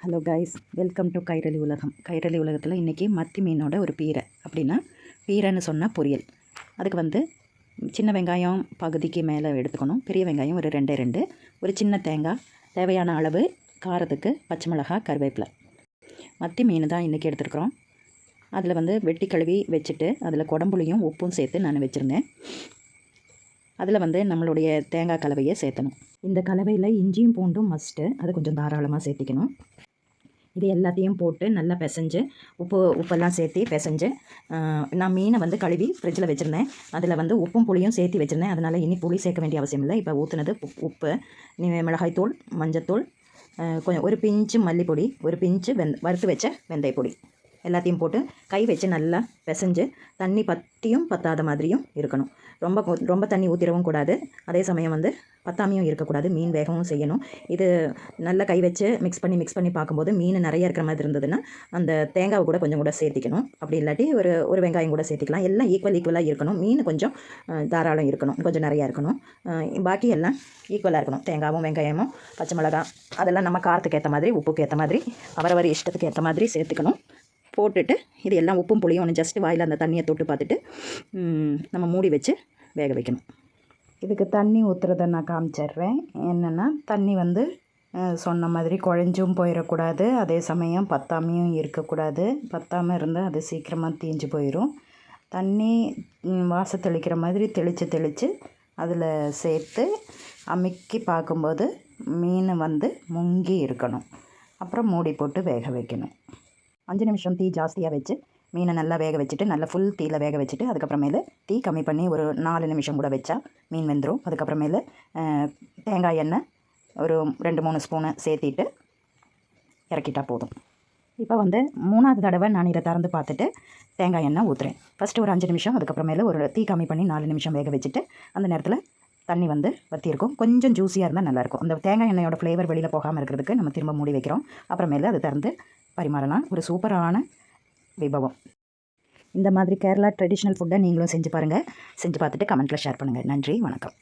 Hello guys welcome to Kairali Ulagam Kairali உலகத்தில் இன்றைக்கி மத்தி மீனோட ஒரு பீரை அப்படின்னா பீரைன்னு சொன்னால் பொரியல் அதுக்கு வந்து சின்ன வெங்காயம் பகுதிக்கு மேலே எடுத்துக்கணும் பெரிய வெங்காயம் ஒரு ரெண்டே ரெண்டு ஒரு சின்ன தேங்காய் தேவையான அளவு காரத்துக்கு பச்சை மிளகாய் கருவேப்பிலை மத்தி மீன் தான் இன்றைக்கி எடுத்துருக்குறோம் அதில் வந்து வெட்டி கழுவி வச்சுட்டு அதில் குடம்புளியும் உப்பும் சேர்த்து நான் வச்சுருந்தேன் அதில் வந்து நம்மளுடைய தேங்காய் கலவையை சேர்த்தணும் இந்த கலவையில் இஞ்சியும் பூண்டும் மஸ்ட்டு அது கொஞ்சம் தாராளமாக சேர்த்திக்கணும் இது எல்லாத்தையும் போட்டு நல்லா பிசைஞ்சு உப்பு உப்பெல்லாம் சேர்த்து பிசைஞ்சு நான் மீனை வந்து கழுவி ஃப்ரிட்ஜில் வச்சுருந்தேன். அதில் வந்து உப்பும் புளியும் சேர்த்து வச்சுருந்தேன். அதனால் இனி புளி சேர்க்க வேண்டிய அவசியம் இல்லை. இப்போ ஊற்றுனது உப்பு மிளகாய் மிளகாய்த்தூள் மஞ்சத்தூள் கொஞ்சம் ஒரு பிஞ்சு மல்லிப்பொடி ஒரு பிஞ்சு வெந் வறுத்து வச்ச வெந்தயப்பொடி. எல்லாத்தையும் போட்டு கை வச்சு நல்லா பிசைஞ்சு தண்ணி பற்றியும் பத்தாத மாதிரியும் இருக்கணும். ரொம்ப கொ- ரொம்ப தண்ணி ஊற்றிடவும் கூடாது. அதே சமயம் வந்து பத்தாமையும் இருக்கக்கூடாது. மீன் வேகவும் செய்யணும். இது நல்லா கை வச்சு மிக்ஸ் பண்ணி மிக்ஸ் பண்ணி பார்க்கும்போது மீன் நிறைய இருக்கிற மாதிரி இருந்ததுன்னா அந்த தேங்காவை கூட கொஞ்சம் கூட சேர்த்திக்கணும். அப்படி இல்லாட்டி ஒரு ஒரு வெங்காயம் கூட சேர்த்திக்கலாம். எல்லாம் ஈக்குவல் ஈக்குவலாக இருக்கணும். மீன் கொஞ்சம் தாராளம் இருக்கணும். கொஞ்சம் நிறையா இருக்கணும். பாக்கி எல்லாம் ஈக்குவலாக இருக்கணும். தேங்காவும் வெங்காயமும் பச்சை மிளகாய் அதெல்லாம் நம்ம காரத்துக்கு ஏற்ற மாதிரி உப்புக்கு ஏற்ற மாதிரி அவரவர் இஷ்டத்துக்கு ஏற்ற மாதிரி சேர்த்துக்கணும். போட்டுட்டு இது எல்லாம் உப்பும் புளியும் ஒன்று ஜஸ்ட் வாயில் அந்த தண்ணியை தொட்டு பார்த்துட்டு நம்ம மூடி வச்சு வேக வைக்கணும். இதுக்கு தண்ணி ஊற்றுறத நான் காமிச்சிடுறேன். என்னென்னா தண்ணி வந்து சொன்ன மாதிரி குழஞ்சும் போயிடக்கூடாது. அதே சமயம் பத்தாமையும் இருக்கக்கூடாது. பத்தாமல் இருந்தால் அது சீக்கிரமாக தீஞ்சு போயிடும் தண்ணி வாச தெளிக்கிற மாதிரி தெளித்து தெளித்து அதில் சேர்த்து அமுக்கி பார்க்கும்போது மீன் வந்து முங்கி இருக்கணும். அப்புறம் மூடி போட்டு வேக வைக்கணும். அஞ்சு நிமிஷம் தீ ஜாஸ்தியாக வச்சு மீனை நல்லா வேக வச்சுட்டு நல்லா ஃபுல் தீயில் வேக வச்சுட்டு அதுக்கப்புறமேலு தீ கம்மி பண்ணி ஒரு நாலு நிமிஷம் கூட வச்சா மீன் வெந்துடும் அதுக்கப்புறமேலு தேங்காய் எண்ணெய் ஒரு ரெண்டு மூணு ஸ்பூனு சேர்த்திட்டு இறக்கிட்டால் போதும். இப்போ வந்து மூணாவது தடவை நான் இதை திறந்து பார்த்துட்டு தேங்காய் எண்ணெய் ஊற்றுறேன் ஃபஸ்ட்டு ஒரு அஞ்சு நிமிஷம் அதுக்கப்புறமேலு ஒரு தீ கம்மி பண்ணி நாலு நிமிஷம் வேக வச்சுட்டு அந்த நேரத்தில் தண்ணி வந்து வற்றியிருக்கும் கொஞ்சம் ஜூஸியாக இருந்தால் நல்லாயிருக்கும். அந்த தேங்காய் எண்ணெயோட ஃப்ளேவர் வெளியில் போகாமல் இருக்கிறதுக்கு நம்ம திரும்ப மூடி வைக்கிறோம். அப்புறமேல அதை திறந்து பரிமாறலாம். ஒரு சூப்பரான விபவம். இந்த மாதிரி கேரளா ட்ரெடிஷ்னல் ஃபுட்டை நீங்களும் செஞ்சு பாருங்கள் செஞ்சு பார்த்துட்டு கமெண்ட்டில் ஷேர் பண்ணுங்கள் நன்றி. வணக்கம்.